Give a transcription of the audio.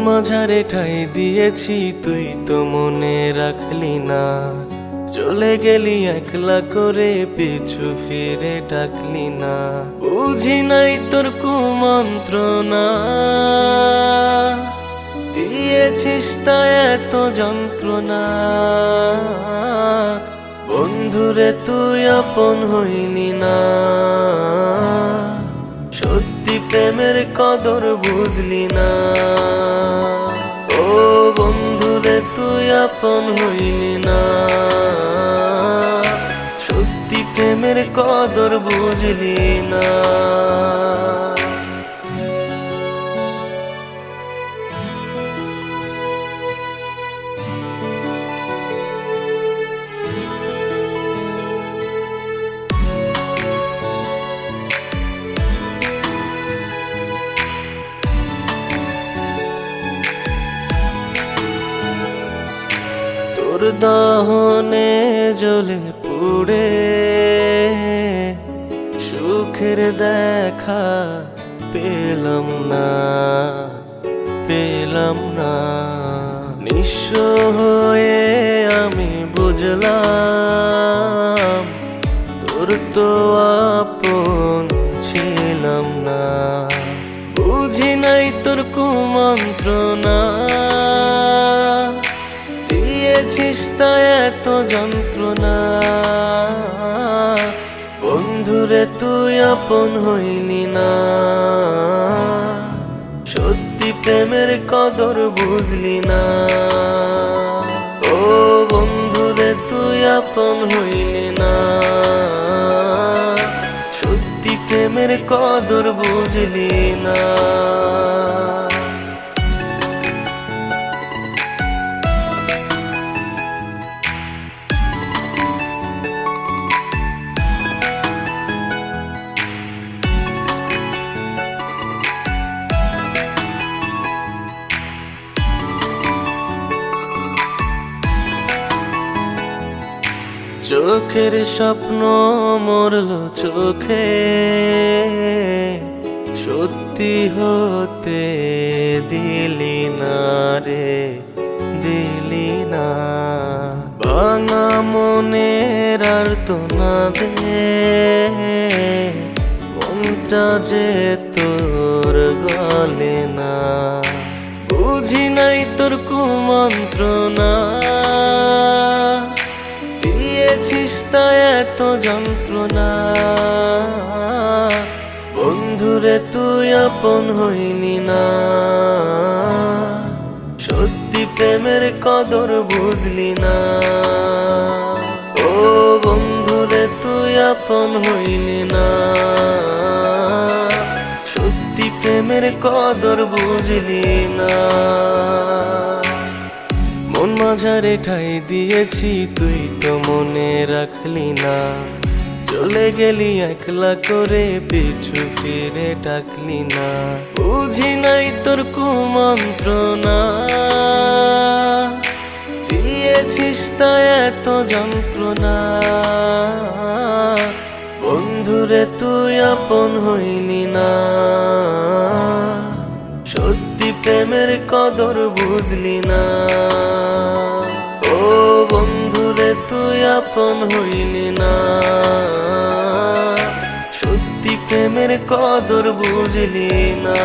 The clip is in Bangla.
মাঝারে ঠাই দিয়েছি, তুই তো মনে রাখলি না। চলে গেলি একলা করে, পিছু ফিরে ডাকলি না। বুঝি নাই তোর কুমন্ত্রণা। দিয়েছিস তা এত যন্ত্রণা। বন্ধুরে, তুই আপন হইনি না। প্রেমের কদর বুঝলি না। ও বন্ধুরে, তুই আপন হইলি না। সত্যি প্রেমের কদর বুঝলি না। তোর দহনে জ্বলে পুড়ে, সুখের দেখা পেলাম না পেলাম না। নিঃস্ব হয়ে আমি বুঝলাম, তোর তো আপন দিয়েছিস তা এত যন্ত্রণা। বন্ধুরে, তুই আপন হইনি না। সত্যি প্রেমের কদর বুঝলি না। ও বন্ধুরে, তুই আপন হইলি না। সত্যি প্রেমের কদর বুঝলি না। চোখের স্বপ্ন মরল চোখে, সত্যি হতে দিলি না রে, দিলি না। ভাঙা মনের আর তো না দে মনটা যে তোর গলে না। বুঝি নাই তোর কুমন্ত্রণা। তা এত যন্ত্রণা। বন্ধুরে, তুই আপন হইনি না। সত্যি প্রেমের কদর বুঝলি না। ও বন্ধুরে, তুই আপন হইলি না। সত্যি প্রেমের কদর বুঝলি না। মন মাঝারে ঠাই দিয়েছি, তুই তো মনে রাখলি না। চলে গেলি একলা করে, পিছু ফিরে ডাকলি না। বুঝি নাই তোর কুমন্ত্রণা। দিয়েছিস তা এত যন্ত্রণা। বন্ধুরে, তুই আপন হইনি না। সত্যি প্রেমের কদর বুঝলি না। আপন হইলি না। সত্যি প্রেমের কদর বুঝলি না।